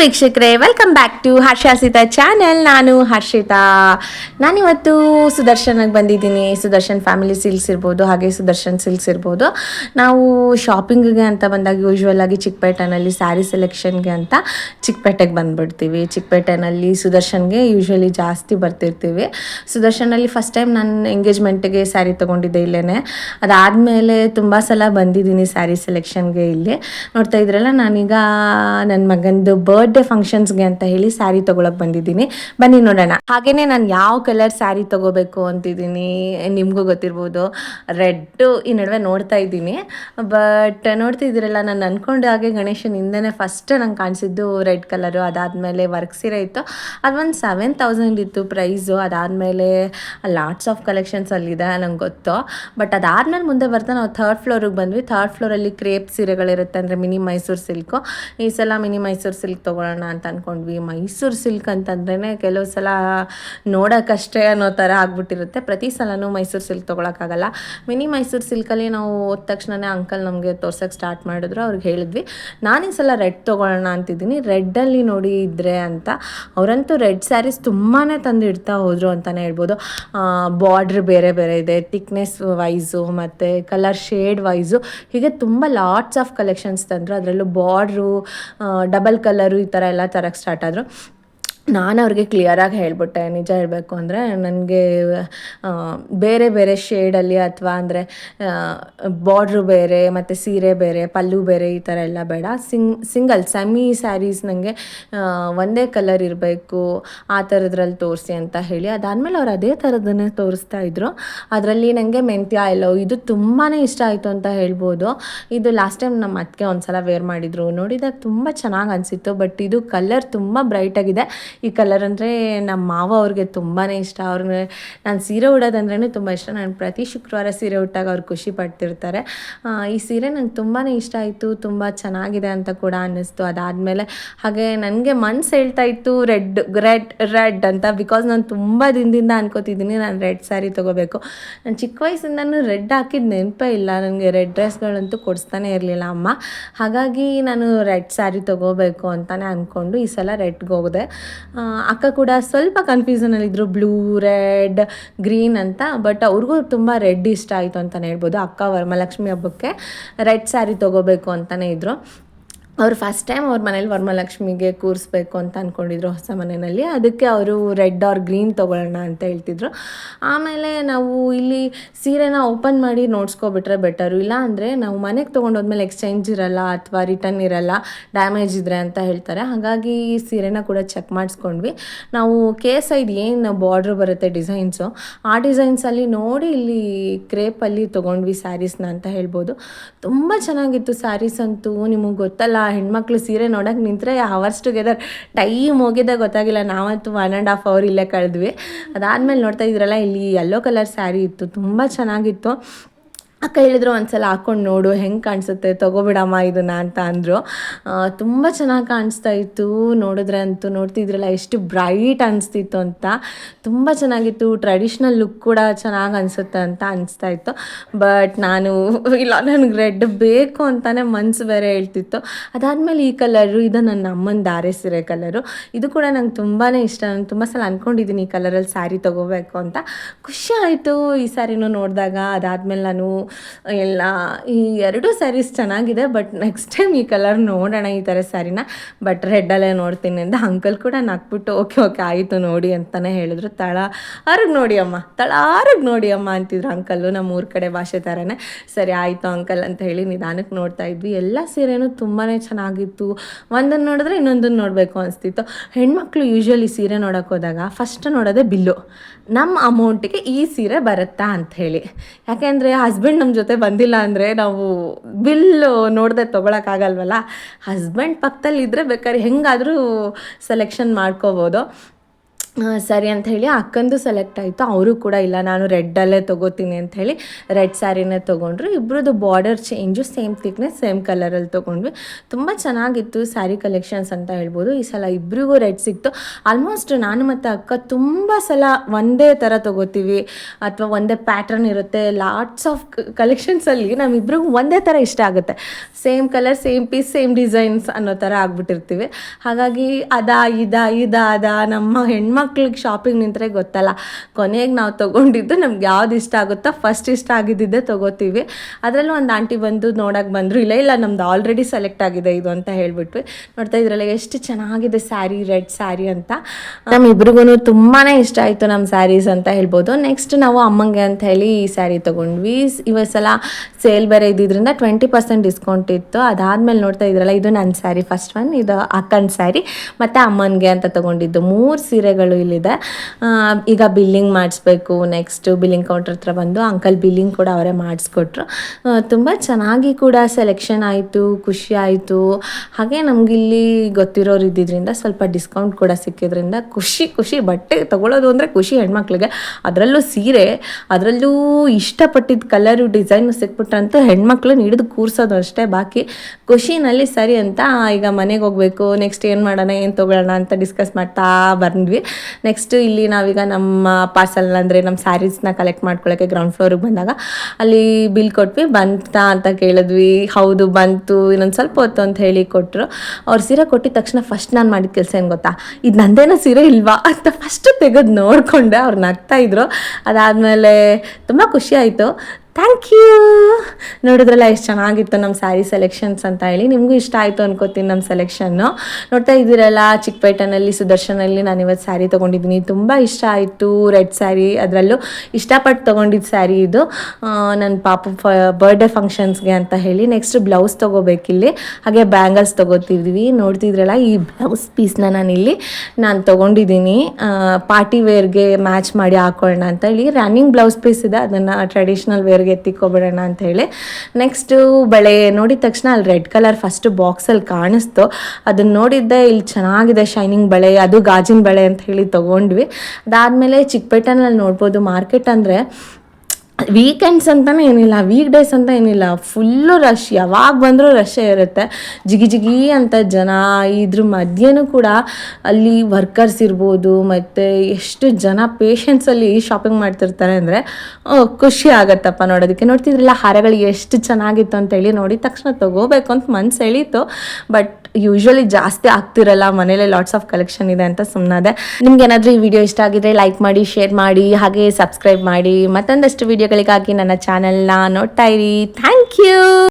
ವೀಕ್ಷಕರೇ welcome back to Harshasita channel ನಾನು ಹರ್ಷಿತಾ. ನಾನಿವತ್ತು ಸುದರ್ಶನಗೆ ಬಂದಿದ್ದೀನಿ. ಸುದರ್ಶನ್ ಫ್ಯಾಮಿಲಿ ಸಿಲ್ಸ್ ಇರ್ಬೋದು, ಹಾಗೆ ಸುದರ್ಶನ್ ಸಿಲ್ಸ್ ಇರ್ಬೋದು. ನಾವು ಶಾಪಿಂಗಿಗೆ ಅಂತ ಬಂದಾಗ ಯೂಶ್ವಲ್ ಆಗಿ ಚಿಕ್ಕಪೇಟೆನಲ್ಲಿ ಸ್ಯಾರಿ ಸೆಲೆಕ್ಷನ್ಗೆ ಅಂತ ಚಿಕ್ಕಪೇಟೆಗೆ ಬಂದ್ಬಿಡ್ತೀವಿ. ಚಿಕ್ಕಪೇಟೆನಲ್ಲಿ ಸುದರ್ಶನ್ಗೆ ಯೂಶ್ವಲಿ ಜಾಸ್ತಿ ಬರ್ತಿರ್ತೀವಿ. ಸುದರ್ಶನಲ್ಲಿ ಫಸ್ಟ್ ಟೈಮ್ ನಾನು ಎಂಗೇಜ್ಮೆಂಟ್ಗೆ ಸ್ಯಾರಿ ತೊಗೊಂಡಿದ್ದೆ ಇಲ್ಲೇ ಅದಾದಮೇಲೆ ತುಂಬ ಸಲ ಬಂದಿದ್ದೀನಿ ಸ್ಯಾರಿ ಸೆಲೆಕ್ಷನ್ಗೆ ಇಲ್ಲಿ. ನೋಡ್ತಾ ಇದ್ರಲ್ಲ, ನಾನೀಗ ನನ್ನ ಮಗನದು ಬರ್ಡೇ ಫಂಕ್ಷನ್ಸ್ಗೆ ಅಂತ ಹೇಳಿ ಸ್ಯಾರಿ ತೊಗೊಳಕ್ ಬಂದಿದ್ದೀನಿ. ಬನ್ನಿ ನೋಡೋಣ. ಹಾಗೇನೆ ನಾನು ಯಾವ ಕಲರ್ ಸ್ಯಾರಿ ತಗೋಬೇಕು ಅಂತಿದ್ದೀನಿ ನಿಮಗೂ ಗೊತ್ತಿರ್ಬೋದು. ರೆಡ್ ಈ ನಡುವೆ ನೋಡ್ತಾ ಇದ್ದೀನಿ. ಬಟ್ ನೋಡ್ತಿದ್ದೀರಲ್ಲ, ನಾನು ಅನ್ಕೊಂಡ ಹಾಗೆ ಗಣೇಶನ ಫಸ್ಟ್ ನಂಗೆ ಕಾಣಿಸಿದ್ದು ರೆಡ್ ಕಲರು ಅದಾದಮೇಲೆ ವರ್ಕ್ ಸೀರೆ ಇತ್ತು. ಅದೊಂದು ಸೆವೆನ್ ತೌಸಂಡ್ ಇತ್ತು ಪ್ರೈಸು ಅದಾದಮೇಲೆ ಲಾಟ್ಸ್ ಆಫ್ ಕಲೆಕ್ಷನ್ಸ್ ಅಲ್ಲಿದೆ ನಂಗೆ ಗೊತ್ತು. ಬಟ್ ಅದಾದ್ಮೇಲೆ ಮುಂದೆ ಬರ್ತಾ ನಾವು ಥರ್ಡ್ ಫ್ಲೋರಿಗೆ ಬಂದ್ವಿ. ಥರ್ಡ್ ಫ್ಲೋರಲ್ಲಿ ಕ್ರೇಪ್ ಸೀರೆಗಳಿರುತ್ತೆ ಅಂದರೆ ಮಿನಿ ಮೈಸೂರು ಸಿಲ್ಕು ಈ ಸಲ ಮಿನಿ ಮೈಸೂರು ಸಿಲ್ಕ್ ತೊಗೊಳ್ಳೋಣ ಅಂತ ಅಂದ್ಕೊಂಡ್ವಿ ಮೈಸೂರು ಸಿಲ್ಕ್ ಅಂತಂದ್ರೇ ಕೆಲವು ಸಲ ನೋಡೋಕ್ಕಷ್ಟೇ ಅನ್ನೋ ಥರ ಆಗ್ಬಿಟ್ಟಿರುತ್ತೆ. ಪ್ರತಿ ಸಲನೂ ಮೈಸೂರು ಸಿಲ್ಕ್ ತೊಗೊಳಕ್ಕಾಗಲ್ಲ. ಮಿನಿ ಮೈಸೂರು ಸಿಲ್ಕಲ್ಲಿ ನಾವು ಹೋದ ತಕ್ಷಣನೇ ಅಂಕಲ್ ನಮಗೆ ತೋರ್ಸೋಕ್ಕೆ ಸ್ಟಾರ್ಟ್ ಮಾಡಿದ್ರು. ಅವ್ರಿಗೆ ಹೇಳಿದ್ವಿ, ನಾನು ಈ ಸಲ ರೆಡ್ ತೊಗೊಳ್ಳೋಣ ಅಂತಿದ್ದೀನಿ. ರೆಡ್ಡಲ್ಲಿ ನೋಡಿ ಇದ್ರೆ ಅಂತ. ಅವರಂತೂ ರೆಡ್ ಸ್ಯಾರೀಸ್ ತುಂಬಾ ತಂದು ಇಡ್ತಾ ಹೋದರು ಅಂತಲೇ ಹೇಳ್ಬೋದು. ಬಾರ್ಡ್ರ್ ಬೇರೆ ಬೇರೆ ಇದೆ. ಥಿಕ್ನೆಸ್ ವೈಸು ಮತ್ತು ಕಲರ್ ಶೇಡ್ ವೈಸು. ಹೀಗೆ ತುಂಬ ಲಾಟ್ಸ್ ಆಫ್ ಕಲೆಕ್ಷನ್ಸ್ ತಂದರು. ಅದರಲ್ಲೂ ಬಾರ್ಡ್ರು ಡಬಲ್ ಕಲರು ಥರ ಎಲ್ಲ ತರಕ್ಕೆ ಸ್ಟಾರ್ಟ್ ಆದರು. ನಾನು ಅವ್ರಿಗೆ ಕ್ಲಿಯರಾಗಿ ಹೇಳ್ಬಿಟ್ಟೆ, ನಿಜ ಹೇಳಬೇಕು ಅಂದರೆ ನನಗೆ ಬೇರೆ ಬೇರೆ ಶೇಡಲ್ಲಿ ಅಥವಾ ಅಂದರೆ ಬಾರ್ಡ್ರು ಬೇರೆ, ಮತ್ತು ಸೀರೆ ಬೇರೆ, ಪಲ್ಲು ಬೇರೆ ಈ ಥರ ಎಲ್ಲ ಬೇಡ. ಸಿಂಗ್ ಸಿಂಗಲ್ ಸೆಮಿ ಸ್ಯಾರೀಸ್ ನನಗೆ ಒಂದೇ ಕಲರ್ ಇರಬೇಕು, ಆ ಥರದ್ರಲ್ಲಿ ತೋರಿಸಿ ಅಂತ ಹೇಳಿ. ಅದಾದಮೇಲೆ ಅವ್ರು ಅದೇ ಥರದನ್ನೇ ತೋರಿಸ್ತಾ ಇದ್ರು. ಅದರಲ್ಲಿ ನನಗೆ ಮೆಂತ್ಯ ಎಲ್ಲೋ ಇದು ತುಂಬಾ ಇಷ್ಟ ಆಯಿತು ಅಂತ ಹೇಳ್ಬೋದು. ಇದು ಲಾಸ್ಟ್ ಟೈಮ್ ನಮ್ಮ ಅದಕ್ಕೆ ಒಂದು ಸಲ ವೇರ್ ಮಾಡಿದ್ರು. ನೋಡಿದಾಗ ತುಂಬ ಚೆನ್ನಾಗಿ ಅನಿಸಿತ್ತು ಬಟ್ ಇದು ಕಲರ್ ತುಂಬ ಬ್ರೈಟಾಗಿದೆ ಈ ಕಲರ್ ಅಂದರೆ ನಮ್ಮ ಮಾವ ಅವ್ರಿಗೆ ತುಂಬಾ ಇಷ್ಟ. ಅವ್ರಿಗೆ ನಾನು ಸೀರೆ ಉಡೋದಂದ್ರೇ ತುಂಬ ಇಷ್ಟ. ನಾನು ಪ್ರತಿ ಶುಕ್ರವಾರ ಸೀರೆ ಉಟ್ಟಾಗ ಅವ್ರು ಖುಷಿ ಪಡ್ತಿರ್ತಾರೆ. ಈ ಸೀರೆ ನಂಗೆ ತುಂಬಾ ಇಷ್ಟ ಆಯಿತು. ತುಂಬ ಚೆನ್ನಾಗಿದೆ ಅಂತ ಕೂಡ ಅನ್ನಿಸ್ತು. ಅದಾದಮೇಲೆ ಹಾಗೆ ನನಗೆ ಮನ್ಸು ಹೇಳ್ತಾ ಇತ್ತು, ರೆಡ್ ರೆಡ್ ರೆಡ್ ಅಂತ. ಬಿಕಾಸ್ ನಾನು ತುಂಬ ದಿನದಿಂದ ಅನ್ಕೋತಿದ್ದೀನಿ ನಾನು ರೆಡ್ ಸ್ಯಾರಿ ತೊಗೋಬೇಕು. ನಾನು ಚಿಕ್ಕ ವಯಸ್ಸಿಂದನೂ ರೆಡ್ ಹಾಕಿದ ನೆನಪೇ ಇಲ್ಲ. ನನಗೆ ರೆಡ್ ಡ್ರೆಸ್ಗಳಂತೂ ಕೊಡಿಸ್ತಾನೆ ಇರಲಿಲ್ಲ ಅಮ್ಮ. ಹಾಗಾಗಿ ನಾನು ರೆಡ್ ಸ್ಯಾರಿ ತೊಗೋಬೇಕು ಅಂತಲೇ ಅಂದ್ಕೊಂಡು ಈ ಸಲ ರೆಡ್ಗೆ ಹೋಗಿದೆ. ಅಕ್ಕ ಕೂಡ ಸ್ವಲ್ಪ ಕನ್ಫ್ಯೂಷನಲ್ಲಿದ್ದರು ಬ್ಲೂ ರೆಡ್ ಗ್ರೀನ್ ಅಂತ ಬಟ್ ಅವ್ರಿಗೂ ತುಂಬ ರೆಡ್ ಇಷ್ಟ ಆಯಿತು ಅಂತಲೇ ಹೇಳ್ಬೋದು. ಅಕ್ಕ ವರಮಹಾಲಕ್ಷ್ಮಿ ಹಬ್ಬಕ್ಕೆ ರೆಡ್ ಸ್ಯಾರಿ ತೊಗೋಬೇಕು ಅಂತಲೇ ಇದ್ದರು ಅವ್ರು ಫಸ್ಟ್ ಟೈಮ್ ಅವ್ರ ಮನೇಲಿ ವರಮಹಾಲಕ್ಷ್ಮಿಗೆ ಕೂರಿಸ್ಬೇಕು ಅಂತ ಅಂದ್ಕೊಂಡಿದ್ರು ಹೊಸ ಮನೆಯಲ್ಲಿ. ಅದಕ್ಕೆ ಅವರು ರೆಡ್ ಆರ್ ಗ್ರೀನ್ ತೊಗೊಳ್ಳೋಣ ಅಂತ ಹೇಳ್ತಿದ್ರು. ಆಮೇಲೆ ನಾವು ಇಲ್ಲಿ ಸೀರೆನ ಓಪನ್ ಮಾಡಿ ನೋಡ್ಸ್ಕೊಬಿಟ್ರೆ ಬೆಟರು ಇಲ್ಲ ಅಂದರೆ ನಾವು ಮನೆಗೆ ತೊಗೊಂಡೋದ್ಮೇಲೆ ಎಕ್ಸ್ಚೇಂಜ್ ಇರಲ್ಲ ಅಥವಾ ರಿಟರ್ನ್ ಇರಲ್ಲ ಡ್ಯಾಮೇಜ್ ಇದ್ರೆ ಅಂತ ಹೇಳ್ತಾರೆ. ಹಾಗಾಗಿ ಈ ಸೀರೆನ ಕೂಡ ಚೆಕ್ ಮಾಡಿಸ್ಕೊಂಡ್ವಿ. ನಾವು ಕೆ ಸೈಡ್ ಏನು ಬಾರ್ಡ್ರ್ ಬರುತ್ತೆ ಡಿಸೈನ್ಸು ಆ ಡಿಸೈನ್ಸಲ್ಲಿ ನೋಡಿ ಇಲ್ಲಿ ಕ್ರೇಪಲ್ಲಿ ತೊಗೊಂಡ್ವಿ ಸ್ಯಾರೀಸ್ನ ಅಂತ ಹೇಳ್ಬೋದು. ತುಂಬ ಚೆನ್ನಾಗಿತ್ತು ಸ್ಯಾರೀಸ್ ಅಂತೂ ನಿಮಗೆ ಗೊತ್ತಲ್ಲ ಹೆಣ್ಮಕ್ಳು ಸೀರೆ ನೋಡೋಕೆ ನಿಂತರೆ ಅವರ್ಸ್ ಟುಗೆದರ್ ಟೈಮ್ ಹೋಗಿದ್ದೆ ಗೊತ್ತಾಗಿಲ್ಲ. ನಾವಂತೂ ಒನ್ ಆ್ಯಂಡ್ ಹಾಫ್ ಅವರ್ ಇಲ್ಲೇ ಕಳೆದ್ವಿ. ಅದಾದಮೇಲೆ ನೋಡ್ತಾ ಇದ್ರಲ್ಲ, ಇಲ್ಲಿ ಯೆಲ್ಲೋ ಕಲರ್ ಸ್ಯಾರಿ ಇತ್ತು. ತುಂಬ ಚೆನ್ನಾಗಿತ್ತು. ಅಕ್ಕ ಹೇಳಿದ್ರು ಒಂದ್ಸಲ ಹಾಕೊಂಡು ನೋಡು, ಹೆಂಗೆ ಕಾಣಿಸುತ್ತೆ ತಗೋಬಿಡಮ್ಮ ಇದನ್ನ ಅಂತ ಅಂದರು. ತುಂಬ ಚೆನ್ನಾಗಿ ಕಾಣಿಸ್ತಾ ಇತ್ತು. ನೋಡಿದ್ರೆ ಅಂತೂ ನೋಡ್ತಿದ್ರಲ್ಲ, ಎಷ್ಟು ಬ್ರೈಟ್ ಅನಿಸ್ತಿತ್ತು ಅಂತ. ತುಂಬ ಚೆನ್ನಾಗಿತ್ತು. ಟ್ರೆಡಿಷ್ನಲ್ ಲುಕ್ ಕೂಡ ಚೆನ್ನಾಗಿ ಅನಿಸುತ್ತೆ ಅಂತ ಅನಿಸ್ತಾ ಇತ್ತು. ಬಟ್ ನಾನು, ಇಲ್ಲ, ನನಗೆ ರೆಡ್ ಬೇಕು ಅಂತಲೇ ಮನಸ್ಸು ಬೇರೆ ಹೇಳ್ತಿತ್ತು. ಅದಾದಮೇಲೆ ಈ ಕಲರು ಇದು ನನ್ನ ಅಮ್ಮನ ದಾರೆ ಸೀರೆ ಕಲರು ಇದು ಕೂಡ ನಂಗೆ ತುಂಬಾ ಇಷ್ಟ. ನಾನು ತುಂಬ ಸಲ ಅಂದ್ಕೊಂಡಿದ್ದೀನಿ ಈ ಕಲರಲ್ಲಿ ಸ್ಯಾರಿ ತೊಗೋಬೇಕು ಅಂತ. ಖುಷಿ ಆಯಿತು ಈ ಸ್ಯಾರಿನೂ ನೋಡಿದಾಗ. ಅದಾದಮೇಲೆ ನಾನು ಎಲ್ಲ ಈ ಎರಡೂ ಸ್ಯಾರೀಸ್ ಚೆನ್ನಾಗಿದೆ ಬಟ್ ನೆಕ್ಸ್ಟ್ ಟೈಮ್ ಈ ಕಲರ್ ನೋಡೋಣ ಈ ಥರ ಸ್ಯಾರಿನ ಬಟ್ ರೆಡ್ಡಲ್ಲೇ ನೋಡ್ತೀನಿ ಅಂತ ಅಂಕಲ್ ಕೂಡ ನಾಕ್ಬಿಟ್ಟು ಓಕೆ ಓಕೆ ಆಯಿತು ನೋಡಿ ಅಂತಲೇ ಹೇಳಿದ್ರು. ತಳ ಆರಗ್ ನೋಡಿ ಅಮ್ಮ, ತಳ ಆರಗ್ ನೋಡಿ ಅಮ್ಮ ಅಂತಿದ್ರು ಅಂಕಲ್ಲು ನಮ್ಮ ಊರ ಕಡೆ ಭಾಷೆ ಥರನೇ ಸರಿ, ಆಯಿತು ಅಂಕಲ್ ಅಂತ ಹೇಳಿ ನಿಧಾನಕ್ಕೆ ನೋಡ್ತಾ ಇದ್ವಿ. ಎಲ್ಲ ಸೀರೆನೂ ತುಂಬಾ ಚೆನ್ನಾಗಿತ್ತು. ಒಂದನ್ನು ನೋಡಿದ್ರೆ ಇನ್ನೊಂದನ್ನು ನೋಡಬೇಕು ಅನಿಸ್ತಿತ್ತು. ಹೆಣ್ಮಕ್ಳು ಯೂಶ್ವಲಿ ಸೀರೆ ನೋಡೋಕೆ ಹೋದಾಗ ಫಸ್ಟ್ ನೋಡೋದೇ ಬಿಲ್ಲು. ನಮ್ಮ ಅಮೌಂಟಿಗೆ ಈ ಸೀರೆ ಬರುತ್ತಾ? ಅಂತ ಹೇಳಿ. ಯಾಕೆಂದರೆ ಹಸ್ಬೆಂಡ್ ನಮ್ಮ ಜೊತೆ ಬಂದಿಲ್ಲ ಅಂದರೆ ನಾವು ಬಿಲ್ ನೋಡದೆ ತೊಗೊಳಕ್ಕಾಗಲ್ವಲ್ಲ ಹಸ್ಬೆಂಡ್ ಪಕ್ಕದಲ್ಲಿ ಇದ್ದರೆ ಬೇಕಾದ್ರೆ ಹೆಂಗಾದರೂ ಸೆಲೆಕ್ಷನ್ ಮಾಡ್ಕೋಬೋದು. ಸರಿ ಅಂತ ಹೇಳಿ ಅಕ್ಕಂದು ಸೆಲೆಕ್ಟ್ ಆಯಿತು. ಅವರು ಕೂಡ ಇಲ್ಲ, ನಾನು ರೆಡ್ಡಲ್ಲೇ ತೊಗೋತೀನಿ ಅಂತ ಹೇಳಿ ರೆಡ್ ಸ್ಯಾರಿನೇ ತೊಗೊಂಡ್ರು. ಇಬ್ಬರದ್ದು border change same thickness same ಕಲರಲ್ಲಿ ತೊಗೊಂಡ್ವಿ. ತುಂಬ ಚೆನ್ನಾಗಿತ್ತು ಸ್ಯಾರಿ ಕಲೆಕ್ಷನ್ಸ್ ಅಂತ ಹೇಳ್ಬೋದು. ಈ ಸಲ ಇಬ್ಬರಿಗೂ ರೆಡ್ ಸಿಕ್ತು. ಆಲ್ಮೋಸ್ಟ್ ನಾನು ಮತ್ತು ಅಕ್ಕ ತುಂಬ ಸಲ ಒಂದೇ ಥರ ತೊಗೋತೀವಿ. ಅಥವಾ ಒಂದೇ ಪ್ಯಾಟ್ರನ್ ಇರುತ್ತೆ. ಲಾಟ್ಸ್ ಆಫ್ ಕಲೆಕ್ಷನ್ಸಲ್ಲಿ ನಮ್ಮಿಬ್ರಿಗೂ ಒಂದೇ ಥರ ಇಷ್ಟ ಆಗುತ್ತೆ. Same colour same piece same designs ಅನ್ನೋ ಥರ ಆಗ್ಬಿಟ್ಟಿರ್ತೀವಿ. ಹಾಗಾಗಿ ಅದ, ಇದ ಇದ, ಅದ ನಮ್ಮ ಹೆಣ್ಮಕ್ಳಿಗೆ ಶಾಪಿಂಗ್ ನಿಂತರೆ ಗೊತ್ತಲ್ಲ. ಕೊನೆಗೆ ನಾವು ತೊಗೊಂಡಿದ್ದು ನಮ್ಗೆ ಯಾವ್ದು ಇಷ್ಟ ಆಗುತ್ತೋ ಫಸ್ಟ್ ಇಷ್ಟ ಆಗಿದ್ದೇ ತೊಗೋತೀವಿ. ಅದರಲ್ಲೂ ಒಂದು ಆಂಟಿ ಬಂದು ನೋಡೋಕೆ ಬಂದರು, ಇಲ್ಲ ಇಲ್ಲ, ನಮ್ದು ಆಲ್ರೆಡಿ ಸೆಲೆಕ್ಟ್ ಆಗಿದೆ ಇದು ಅಂತ ಹೇಳ್ಬಿಟ್ವಿ. ನೋಡ್ತಾ ಇದ್ರಲ್ಲ, ಎಷ್ಟು ಚೆನ್ನಾಗಿದೆ ಸ್ಯಾರಿ ರೆಡ್ ಸ್ಯಾರಿ ಅಂತ. ನಮ್ಮಿಬ್ರಿಗೂ ತುಂಬಾ ಇಷ್ಟ ಆಯಿತು ನಮ್ಮ ಸ್ಯಾರೀಸ್ ಅಂತ ಹೇಳ್ಬೋದು. ನೆಕ್ಸ್ಟ್ ನಾವು ಅಮ್ಮಂಗೆ ಅಂತ ಹೇಳಿ ಈ ಸ್ಯಾರಿ ತೊಗೊಂಡ್ವಿ. ಇವತ್ತು ಸಲ ಸೇಲ್ ಬೇರೆ ಇದ್ದಿದ್ರಿಂದ ಟ್ವೆಂಟಿ ಪರ್ಸೆಂಟ್ ಡಿಸ್ಕೌಂಟ್ ಇತ್ತು. ಅದಾದ್ಮೇಲೆ ನೋಡ್ತಾ ಇದ್ರಲ್ಲ, ಇದು ನನ್ನ ಸ್ಯಾರಿ ಫಸ್ಟ್ ಒನ್ ಇದು ಅಕ್ಕನ ಸ್ಯಾರಿ ಮತ್ತು ಅಮ್ಮನಿಗೆ ಅಂತ ತೊಗೊಂಡಿದ್ದು. ಮೂರು ಸೀರೆಗಳು ಇಲ್ಲಿದೆ. ಆ, ಈಗ ಬಿಲ್ಲಿಂಗ್ ಮಾಡಿಸ್ಬೇಕು ನೆಕ್ಸ್ಟ್ ಬಿಲ್ಲಿಂಗ್ ಕೌಂಟರ್ ಹತ್ರ ಬಂದು ಅಂಕಲ್ ಬಿಲ್ಲಿಂಗ್ ಕೂಡ ಅವರೇ ಮಾಡಿಸ್ಕೊಟ್ರು. ತುಂಬ ಚೆನ್ನಾಗಿ ಕೂಡ ಸೆಲೆಕ್ಷನ್ ಆಯಿತು ಖುಷಿ ಆಯಿತು. ಹಾಗೆ ನಮಗಿಲ್ಲಿ ಗೊತ್ತಿರೋರು ಇದ್ದಿದ್ದರಿಂದ ಸ್ವಲ್ಪ ಡಿಸ್ಕೌಂಟ್ ಕೂಡ ಸಿಕ್ಕಿದ್ರಿಂದ ಖುಷಿ ಖುಷಿ. ಬಟ್ಟೆ ತೊಗೊಳೋದು ಅಂದರೆ ಖುಷಿ ಹೆಣ್ಮಕ್ಳಿಗೆ. ಅದರಲ್ಲೂ ಸೀರೆ ಅದರಲ್ಲೂ ಇಷ್ಟಪಟ್ಟಿದ್ದ ಕಲರು ಡಿಸೈನು ಸಿಕ್ಬಿಟ್ರಂತೂ ಹೆಣ್ಮಕ್ಳು ಹಿಡಿದು ಕೂರ್ಸೋದು ಅಷ್ಟೇ ಬಾಕಿ. ಖುಷಿನಲ್ಲಿ ಸರಿ ಅಂತ ಈಗ ಮನೆಗೆ ಹೋಗಬೇಕು ನೆಕ್ಸ್ಟ್ ಏನು ಮಾಡೋಣ ಏನು ತೊಗೊಳ್ಳೋಣ ಅಂತ ಡಿಸ್ಕಸ್ ಮಾಡ್ತಾ ಬಂದ್ವಿ. ನೆಕ್ಸ್ಟ್ ಇಲ್ಲಿ ನಾವೀಗ ನಮ್ಮ ಪಾರ್ಸಲ್ ಅಂದರೆ ನಮ್ಮ ಸ್ಯಾರೀಸ್ನ ಕಲೆಕ್ಟ್ ಮಾಡ್ಕೊಳ್ಳೋಕ್ಕೆ ಗ್ರೌಂಡ್ ಫ್ಲೋರಿಗೆ ಬಂದಾಗ ಅಲ್ಲಿ ಬಿಲ್ ಕೊಟ್ವಿ. ಬಂತಾ ಅಂತ ಕೇಳಿದ್ವಿ. ಹೌದು, ಬಂತು. ಇನ್ನೊಂದು ಸ್ವಲ್ಪ ಹೊತ್ತು ಅಂತ ಹೇಳಿ ಕೊಟ್ಟರು ಅವ್ರು ಸೀರೆ ಕೊಟ್ಟಿದ ತಕ್ಷಣ ಫಸ್ಟ್ ನಾನು ಮಾಡಿದ ಕೆಲಸ ಏನು ಗೊತ್ತಾ? ಇದು ನಂದೇನೋ ಸೀರೆ ಇಲ್ವಾ ಅಂತ ಫಸ್ಟ್ ತೆಗೆದು ನೋಡಿಕೊಂಡೆ. ಅವ್ರು ನಗ್ತಾ ಇದ್ರು. ಅದಾದಮೇಲೆ ತುಂಬ ಖುಷಿ ಆಯಿತು. Thank you. ನೋಡಿದ್ರಲ್ಲ ಎಷ್ಟು ಚೆನ್ನಾಗಿತ್ತು ನಮ್ಮ ಸ್ಯಾರಿ ಸೆಲೆಕ್ಷನ್ಸ್ ಅಂತ ಹೇಳಿ. ನಿಮಗೂ ಇಷ್ಟ ಆಯಿತು ಅನ್ಕೋತೀನಿ ನಮ್ಮ ಸೆಲೆಕ್ಷನ್ನು ನೋಡ್ತಾ ಇದ್ದೀರಲ್ಲ, ಚಿಕ್ಕಪೇಟನಲ್ಲಿ, ಸುದರ್ಶನಲ್ಲಿ ನಾನು ಇವತ್ತು ಸ್ಯಾರಿ ತೊಗೊಂಡಿದ್ದೀನಿ. ತುಂಬ ಇಷ್ಟ ಆಯಿತು ರೆಡ್ ಸ್ಯಾರಿ ಅದರಲ್ಲೂ ಇಷ್ಟಪಟ್ಟು ತೊಗೊಂಡಿದ್ದ ಸ್ಯಾರಿ ಇದು. ನನ್ನ ಪಾಪ ಫ ಬರ್ಡೇ ಫಂಕ್ಷನ್ಸ್ಗೆ ಅಂತ ಹೇಳಿ ನೆಕ್ಸ್ಟ್ ಬ್ಲೌಸ್ ತೊಗೋಬೇಕಿಲ್ಲಿ. ಹಾಗೆ ಬ್ಯಾಂಗಲ್ಸ್ ತೊಗೋತಿದ್ವಿ. ನೋಡ್ತಿದ್ರಲ್ಲ ಈ ಬ್ಲೌಸ್ ಪೀಸ್ನ ನಾನಿಲ್ಲಿ ನಾನು ತೊಗೊಂಡಿದ್ದೀನಿ. ಪಾರ್ಟಿ ವೇರ್ಗೆ ಮ್ಯಾಚ್ ಮಾಡಿ ಹಾಕೊಳ್ಳೋಣ ಅಂತ ಹೇಳಿ. ರನ್ನಿಂಗ್ ಬ್ಲೌಸ್ ಪೀಸ್ ಇದೆ. ಅದನ್ನು ಟ್ರೆಡಿಷ್ನಲ್ ವೇರ್ಗೆ ಎತ್ತಿಕೊಬಿಡೋಣ ಅಂತ ಹೇಳಿ. ನೆಕ್ಸ್ಟು ಬಳೆ ನೋಡಿದ ತಕ್ಷಣ ಅಲ್ಲಿ ರೆಡ್ ಕಲರ್ ಫಸ್ಟ್ ಬಾಕ್ಸಲ್ಲಿ ಕಾಣಿಸ್ತು. ಅದನ್ನ ನೋಡಿದ್ದೆ, ಇಲ್ಲಿ ಚೆನ್ನಾಗಿದೆ ಶೈನಿಂಗ್ ಬಳೆ, ಅದು ಗಾಜಿನ ಬಳೆ ಅಂತ ಹೇಳಿ ತೊಗೊಂಡ್ವಿ. ಅದಾದಮೇಲೆ ಚಿಕ್ಕಪೇಟೆನಲ್ಲಿ ನೋಡ್ಬೋದು ಮಾರ್ಕೆಟ್ ಅಂದರೆ ವೀಕೆಂಡ್ಸ್ ಅಂತಲೇ ಏನಿಲ್ಲ ವೀಕ್ ಡೇಸ್ ಅಂತ ಏನಿಲ್ಲ ಫುಲ್ಲು ರಶ್ ಯಾವಾಗ ಬಂದರೂ ರಶ್ಶೇ ಇರುತ್ತೆ. ಜಿಗಿ ಜಿಗಿ ಅಂತ ಜನ ಇದ್ರ ಮಧ್ಯೆನೂ ಕೂಡ ಅಲ್ಲಿ ವರ್ಕರ್ಸ್ ಇರ್ಬೋದು, ಮತ್ತು ಎಷ್ಟು ಜನ ಪೇಷನ್ಸಲ್ಲಿ ಶಾಪಿಂಗ್ ಮಾಡ್ತಿರ್ತಾರೆ ಅಂದರೆ ಖುಷಿ ಆಗತ್ತಪ್ಪ ನೋಡೋದಕ್ಕೆ ನೋಡ್ತಿದ್ರಲ್ಲ ಹಾರಗಳು ಎಷ್ಟು ಚೆನ್ನಾಗಿತ್ತು ಅಂತೇಳಿ ನೋಡಿದ ತಕ್ಷಣ ತೊಗೋಬೇಕು ಅಂತ ಮನ್ಸು ಎಳೀತು ಬಟ್ ಯೂಶ್ವಲಿ ಜಾಸ್ತಿ ಆಗ್ತಿರಲ್ಲ, ಮನೇಲೆ ಲಾಟ್ಸ್ ಆಫ್ ಕಲೆಕ್ಷನ್ ಇದೆ ಅಂತ ಸುಮ್ಮನಾದೆ ನಿಮ್ಗೆ ಏನಾದರೂ ಈ ವಿಡಿಯೋ ಇಷ್ಟ ಆಗಿದ್ರೆ ಲೈಕ್ ಮಾಡಿ ಶೇರ್ ಮಾಡಿ, ಹಾಗೆ ಸಬ್ಸ್ಕ್ರೈಬ್ ಮಾಡಿ. ಮತ್ತೊಂದಷ್ಟು ವಿಡಿಯೋಗಳಿಗಾಗಿ ನನ್ನ ಚಾನೆಲ್ನ ನೋಡ್ತಾ ಇರಿ. Thank you